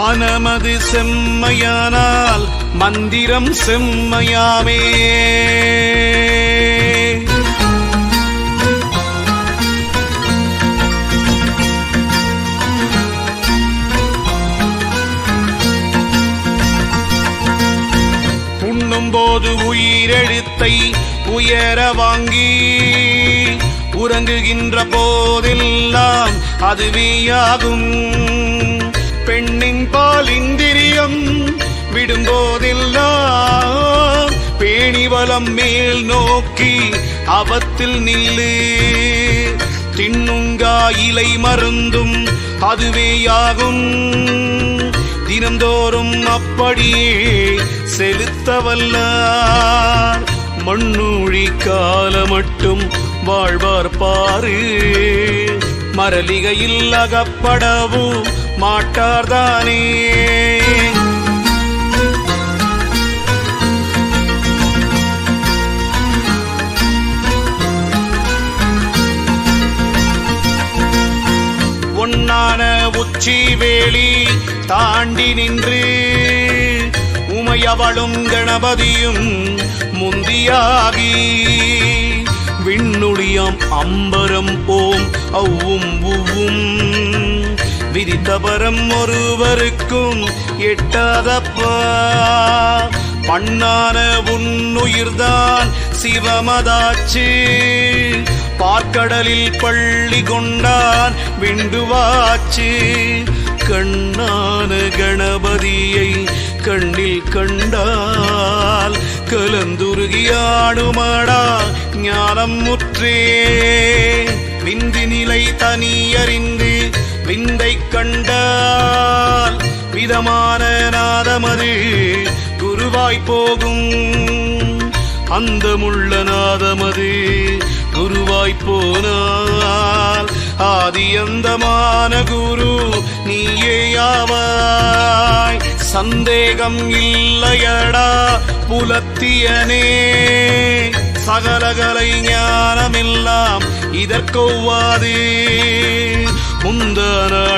மனமது செம்மையானால் மந்திரம் செம்மையாமே. போது உயிரெழுத்தை உயர வாங்கி உறங்குகின்ற போதெல்லாம் அதுவேயாகும். பெண்ணின் பால் இந்திரியம். விடும்போதெல்லாம் பேணிவலம் மேல் நோக்கி அவத்தில் நில்லு. தின்னுங்கா இலை மருந்தும் அதுவேயாகும். தினந்தோறும் அப்படியே செலுத்தவல்ல மண்ணூழி கால மட்டும் வாழ்வார் பாரு. மரலிகையில் அகப்படவும் மாட்டார்தானே? ஒன்னான உச்சி வேலி தாண்டி நின்று உமையவளும் கணபதியும் முந்தியாகி விண்ணுடியம் அம்பரம் போம் அவ்வும் உவ்வும் விதித்தபரம் ஒருவருக்கும் எட்டாதப்பா. பண்ணான உன்னுயிர்தான் சிவமதாச்சு. பார்க்கடலில் பள்ளி கொண்டான் விண்டுவாச்சு. கண்ணான கணபதியை கண்ணில் கண்டால் கலந்துருகியாடுமாடா ஞானம் முற்றே. விந்தி நிலை தனியறிந்து விந்தை கண்டால் நாதமது. குருவாய் போகும் அந்த முள்ள நாதமது. குருவாய் போனால் ஆதியந்தமான குரு நீயேயாவாய். சந்தேகம் இல்லையடா புலத்தியனே. சகலகலை ஞானமெல்லாம் இதற்கொவ்வாது. முந்தன